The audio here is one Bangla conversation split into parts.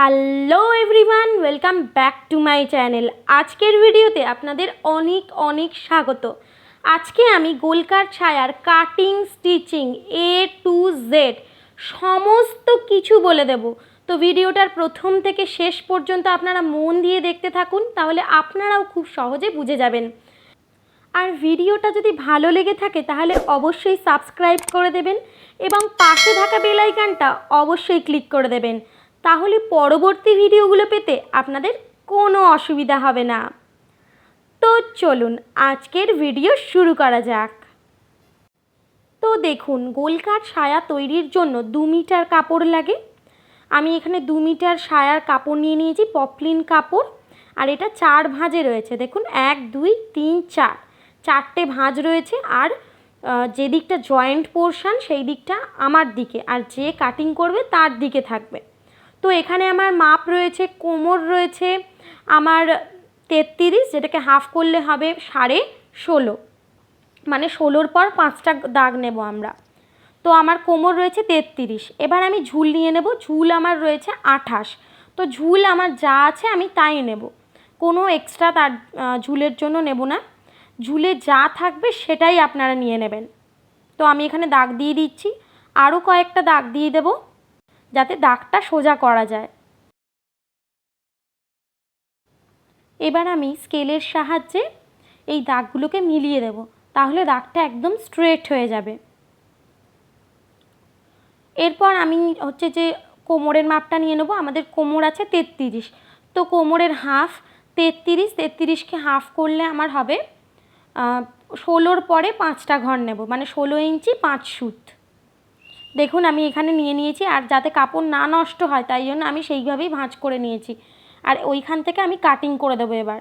Hello everyone welcome back to my channel আজকের ভিডিওতে আপনাদের অনেক অনেক স্বাগত। আজকে আমি গোলকার ছায়ার cutting stitching A to Z সমস্ত কিছু বলে দেব। তো ভিডিওটার প্রথম থেকে শেষ পর্যন্ত আপনারা মন দিয়ে দেখতে থাকুন, তাহলে আপনারাও খুব সহজে বুঝে যাবেন। আর ভিডিওটা যদি ভালো লেগে থাকে, তাহলে অবশ্যই সাবস্ক্রাইব করে দেবেন এবং পাশে থাকা বেল আইকনটা অবশ্যই ক্লিক করে দেবেন। তাহলে পরবর্তী ভিডিওগুলো পেতে আপনাদের কোনো অসুবিধা হবে না। তো চলুন আজকের ভিডিও শুরু করা যাক। তো দেখুন, গোলকার সায়া তৈরির জন্য দু মিটার কাপড় লাগে। আমি এখানে দু মিটার সায়ার কাপড় নিয়ে নিয়েছি, পপলিন কাপড়, আর এটা চার ভাঁজে রয়েছে। দেখুন, এক, দুই, তিন, চার। চারটে ভাঁজ রয়েছে, আর যে দিকটা জয়েন্ট পোর্শন সেই দিকটা আমার দিকে, আর যে কাটিং করবে তার দিকে থাকবে। তো এখানে আমার মাপ রয়েছে, কোমর রয়েছে, আমার তেত্রিশ যেটাকে হাফ করলে হবে সাড়ে ষোলো। মানে ষোলোর পর পাঁচটা দাগ নেব আমরা। তো আমার কোমর রয়েছে তেত্রিশ এবার আমি ঝুল নিয়ে নেব, ঝুল আমার রয়েছে আঠাশ। তো ঝুল আমার যা আছে আমি তাই নেব। কোনো এক্সট্রা তার ঝুলের জন্য নেব না। ঝুলে যা থাকবে সেটাই আপনারা নিয়ে নেবেন। তো আমি এখানে দাগ দিয়ে দিচ্ছি। আরও কয়েকটা দাগ দিয়ে দেব। যাতে দাগটা সোজা করা যায়। এবার আমি স্কেলের সাহায্যে এই দাগগুলোকে মিলিয়ে দেব, তাহলে দাগটা একদম স্ট্রেট হয়ে যাবে। এরপর আমি হচ্ছে যে কোমরের মাপটা নিয়ে নেব, আমাদের কোমর আছে তেত্রিশ। তো কোমরের হাফ তেত্রিশ, তেত্রিশকে হাফ করলে আমার হবে ষোলোর পরে পাঁচটা ঘর নেব মানে ষোলো ইঞ্চি পাঁচ সুত। দেখুন আমি এখানে নিয়ে নিয়েছি আর যাতে কাপড় না নষ্ট হয়, তাই জন্য আমি সেইভাবেই ভাঁজ করে নিয়েছি। আর ওইখান থেকে আমি কাটিং করে দেবো এবার।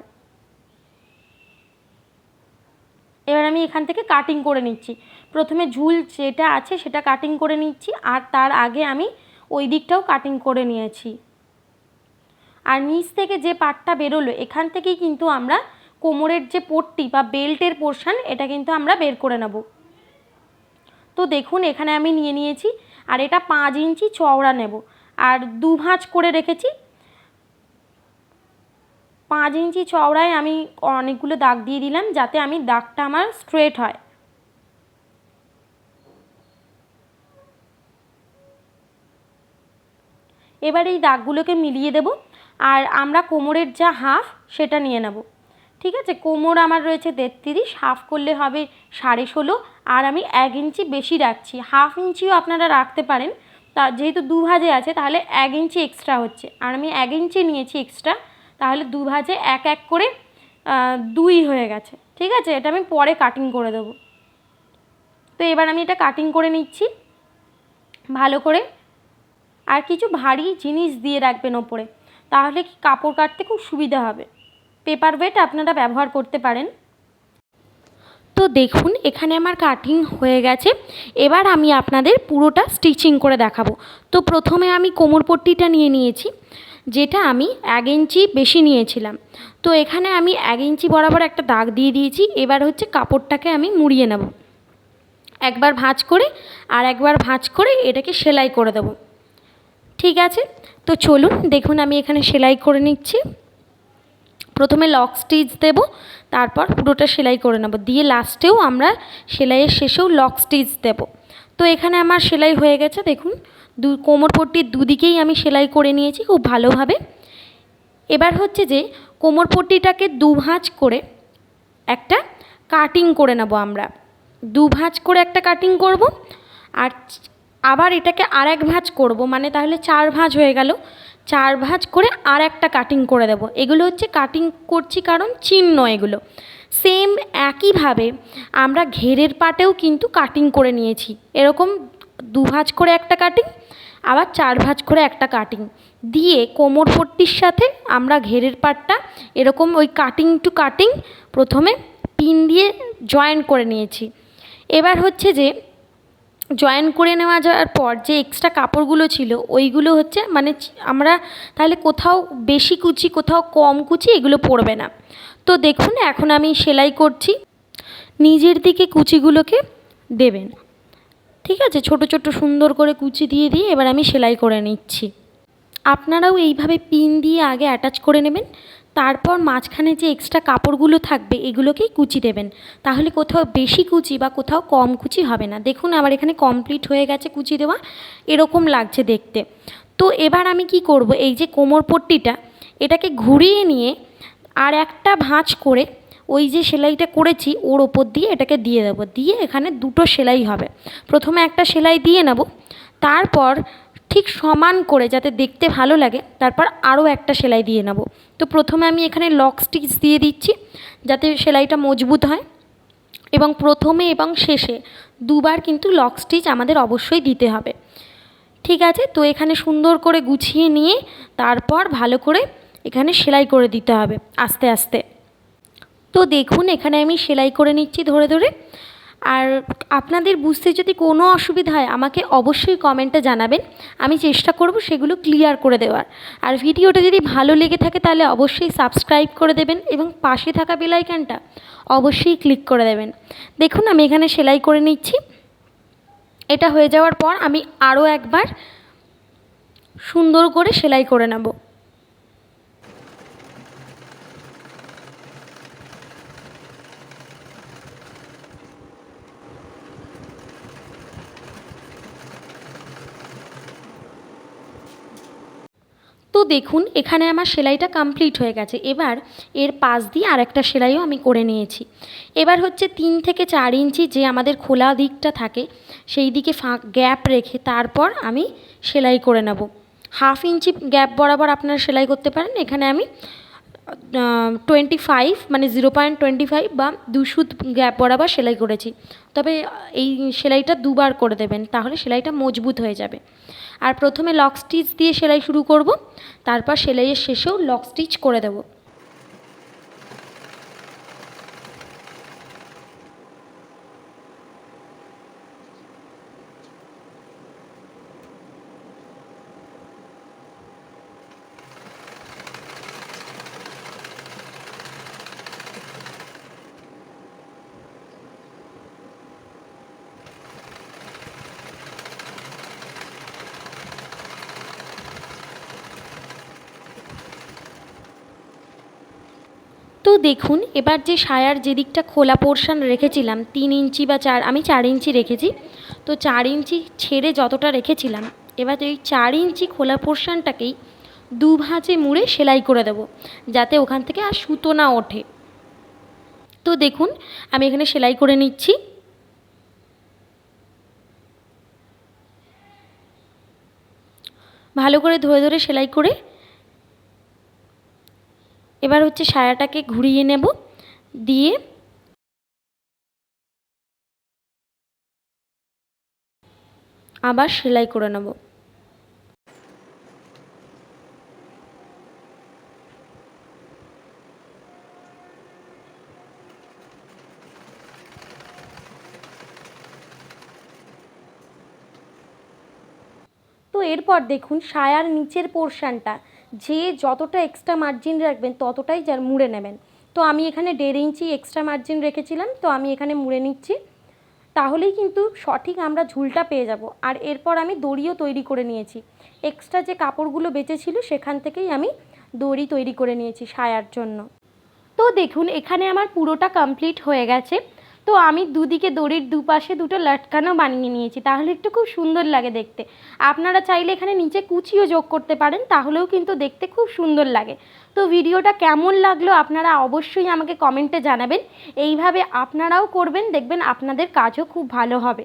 এবার আমি এখান থেকে কাটিং করে নিচ্ছি। প্রথমে ঝুল যেটা আছে সেটা কাটিং করে নিচ্ছি আর তার আগে আমি ওই দিকটাও কাটিং করে নিয়েছি। আর নিচ থেকে যে পাটটা বেরোলো, এখান থেকেই কিন্তু আমরা কোমরের যে পট্টি বা বেল্টের পোর্শন এটা কিন্তু আমরা বের করে নেব। তো দেখুন, এখানে আমি নিয়ে নিয়েছি আর এটা পাঁচ ইঞ্চি চওড়া নেব। আর দু ভাঁজ করে রেখেছি। পাঁচ ইঞ্চি চওড়ায় আমি অনেকগুলো দাগ দিয়ে দিলাম যাতে আমি দাগটা আমার স্ট্রেট হয়। এবার এই দাগগুলোকে মিলিয়ে দেব। আর আমরা কোমরের যা হাফ, সেটা নিয়ে নেব। ঠিক আছে? কোমর আমার রয়েছে তেত্রিশ হাফ করলে হবে সাড়ে ষোলো, আর আমি এক ইঞ্চি বেশি রাখছি। হাফ ইঞ্চিও আপনারা রাখতে পারেন। তা যেহেতু দু ভাজে আছে, তাহলে এক ইঞ্চি এক্সট্রা হচ্ছে। আর আমি এক ইঞ্চি নিয়েছি এক্সট্রা তাহলে দু ভাজে এক এক করে দুই হয়ে গেছে। ঠিক আছে? এটা আমি পরে কাটিং করে দেবো। তো এবার আমি এটা কাটিং করে নিচ্ছি। ভালো করে। আর কিছু ভারী জিনিস দিয়ে রাখবেন ওপরে। তাহলে কি কাপড় কাটতে খুব সুবিধা হবে। পেপার ওয়েট আপনারা ব্যবহার করতে পারেন। তো দেখুন, এখানে আমার কাটিং হয়ে গেছে। এবার আমি আপনাদের পুরোটা স্টিচিং করে দেখাবো। তো প্রথমে আমি কোমর পট্টিটা নিয়ে নিয়েছি, যেটা আমি এক ইঞ্চি বেশি নিয়েছিলাম। তো এখানে আমি এক ইঞ্চি বরাবর একটা দাগ দিয়ে দিয়েছি। এবার হচ্ছে কাপড়টাকে আমি মুড়িয়ে নেব। একবার ভাঁজ করে আর একবার ভাঁজ করে এটাকে সেলাই করে দেবো। ঠিক আছে? তো চলুন, দেখুন আমি এখানে সেলাই করে নিচ্ছি। প্রথমে লক স্টিচ দেব, তারপর পুরোটা সেলাই করে নেব। দিয়ে লাস্টেও আমরা সেলাইয়ের শেষেও লক স্টিচ দেব। তো এখানে আমার সেলাই হয়ে গেছে, দেখুন, দু কোমর পট্টির দুদিকেই আমি সেলাই করে নিয়েছি খুব ভালোভাবে। এবার হচ্ছে যে কোমর পট্টিটাকে দু ভাঁজ করে একটা কাটিং করে নেব আমরা। দু ভাঁজ করে একটা কাটিং করব, আর আবার এটাকে আর এক ভাঁজ করব মানে তাহলে চার ভাঁজ হয়ে গেল। চার ভাঁজ করে আর একটা কাটিং করে দেব। এগুলো হচ্ছে কাটিং করছি কারণ চিহ্ন এগুলো। সেম একইভাবে আমরা ঘেরের পাটেও কিন্তু কাটিং করে নিয়েছি। এরকম দু ভাঁজ করে একটা কাটিং আবার চার ভাঁজ করে একটা কাটিং দিয়ে কোমর পট্টির সাথে আমরা ঘেরের পাটটা এরকম ওই কাটিং টু কাটিং প্রথমে পিন দিয়ে জয়েন করে নিয়েছি। এবার হচ্ছে যে জয়েন করে নেওয়া যাওয়ার পর যে এক্সট্রা কাপড়গুলো ছিল, ওইগুলো হচ্ছে মানে আমরা তাহলে কোথাও বেশি কুচি, কোথাও কম কুচি এগুলো পড়বে না। তো দেখুন, এখন আমি সেলাই করছি। নিজের দিকে কুচিগুলোকে দেবেন। ঠিক আছে? ছোট ছোট, সুন্দর করে কুচি দিয়ে দিয়ে এবার আমি সেলাই করে নিচ্ছি। আপনারাও এইভাবে পিন দিয়ে আগে অ্যাটাচ করে নেবেন। তারপর মাঝখানে যে এক্সট্রা কাপড়গুলো থাকবে, এগুলোকেই কুচি দেবেন। তাহলে কোথাও বেশি কুচি বা কোথাও কম কুচি হবে না। দেখুন, আমার এখানে কমপ্লিট হয়ে গেছে কুচি দেওয়া। এরকম লাগছে দেখতে। তো এবার আমি কি করব? এই যে কোমর পট্টিটা, এটাকে ঘুরিয়ে নিয়ে আর একটা ভাঁজ করে ওই যে সেলাইটা করেছি, ওর ওপর দিয়ে এটাকে দিয়ে দেবো। দিয়ে এখানে দুটো সেলাই হবে। প্রথমে একটা সেলাই দিয়ে নেব। তারপর ঠিক সমান করে যাতে দেখতে ভালো লাগে, তারপর আরও একটা সেলাই দিয়ে নেব। তো প্রথমে আমি এখানে লক স্টিচ দিয়ে দিচ্ছি, যাতে সেলাইটা মজবুত হয়। এবং প্রথমে এবং শেষে দুবার কিন্তু লক স্টিচ আমাদের অবশ্যই দিতে হবে। ঠিক আছে? তো এখানে সুন্দর করে গুছিয়ে নিয়ে তারপর ভালো করে এখানে সেলাই করে দিতে হবে, আস্তে আস্তে। তো দেখুন, এখানে আমি সেলাই করে নিচ্ছি ধরে ধরে। আর আপনাদের বুঝতে যদি কোনো অসুবিধা হয়, আমাকে অবশ্যই কমেন্টে জানাবেন। আমি চেষ্টা করব সেগুলো ক্লিয়ার করে দেওয়ার। আর ভিডিওটা যদি ভালো লেগে থাকে, তাহলে অবশ্যই সাবস্ক্রাইব করে দেবেন এবং পাশে থাকা বেলাইকানটা অবশ্যই ক্লিক করে দেবেন। দেখুন, আমি এখানে সেলাই করে নিচ্ছি। এটা হয়ে যাওয়ার পর আমি আরও একবার সুন্দর করে সেলাই করে নেব। তো দেখুন, এখানে আমার সেলাইটা কমপ্লিট হয়ে গেছে। এবার এর পাশ দিয়ে আর একটা সেলাইও আমি করে নিয়েছি। এবার হচ্ছে তিন থেকে চার ইঞ্চি যে আমাদের খোলা দিকটা থাকে, সেই দিকে ফাঁক গ্যাপ রেখে তারপর আমি সেলাই করে নেব। হাফ ইঞ্চি গ্যাপ বরাবর আপনারা সেলাই করতে পারেন। এখানে আমি টোয়েন্টি ফাইভ মানে জিরো পয়েন্ট টোয়েন্টি ফাইভ বা দুশো গ্যাপ বরাবর সেলাই করেছি। তবে এই সেলাইটা দুবার করে দেবেন, তাহলে সেলাইটা মজবুত হয়ে যাবে। আর প্রথমে লক স্টিচ দিয়ে সেলাই শুরু করব, তারপর সেলাইয়ের শেষেও লক স্টিচ করে দেবো। তো দেখুন, এবার যে সায়ার যেদিকটা খোলা পোর্শন রেখেছিলাম, তিন ইঞ্চি বা চার, আমি চার ইঞ্চি রেখেছি। তো চার ইঞ্চি ছেড়ে যতটা রেখেছিলাম, এবার এই চার ইঞ্চি খোলা পোর্শনটাকেই দু ভাঁজে মুড়ে সেলাই করে দেবো, যাতে ওখান থেকে আর সুতো না ওঠে। তো দেখুন, আমি এখানে সেলাই করে নিচ্ছি। ভালো করে ধরে ধরে সেলাই করে এবার হচ্ছে সায়াটাকে ঘুরিয়ে নেব, দিয়ে আবার সেলাই করে নেব। তো এরপর দেখুন সায়ার নিচের পোর্শানটা যে যতটা এক্সট্রা মার্জিন রাখবেন, ততটাই যার মুড়ে নেবেন। তো আমি এখানে দেড় ইঞ্চি এক্সট্রা মার্জিন রেখেছিলাম, তো আমি এখানে মুড়ে নিচ্ছি। তাহলেই কিন্তু সঠিক আমরা ঝুলটা পেয়ে যাব। আর এরপর আমি দড়িও তৈরি করে নিয়েছি। এক্সট্রা যে কাপড়গুলো বেঁচেছিল, সেখান থেকেই আমি দড়ি তৈরি করে নিয়েছি সায়ার জন্য। তো দেখুন, এখানে আমার পুরোটা কমপ্লিট হয়ে গেছে। তো আমি দুদিকে দড়ির দুপাশে দুটো লটকানো বানিয়ে নিয়েছি, তাহলে একটু খুব সুন্দর লাগে দেখতে। আপনারা চাইলে এখানে নিচে কুচিও যোগ করতে পারেন, তাহলেও কিন্তু দেখতে খুব সুন্দর লাগে। তো ভিডিওটা কেমন লাগল আপনারা অবশ্যই আমাকে কমেন্টে জানাবেন, এইভাবে আপনারাও করবেন, দেখবেন আপনাদের কাজও খুব ভালো হবে।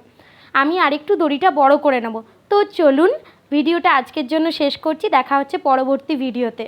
আমি আরেকটু দড়িটা বড় করে নেব। তো চলুন, ভিডিওটা আজকের জন্য শেষ করছি, দেখা হচ্ছে পরবর্তী ভিডিওতে।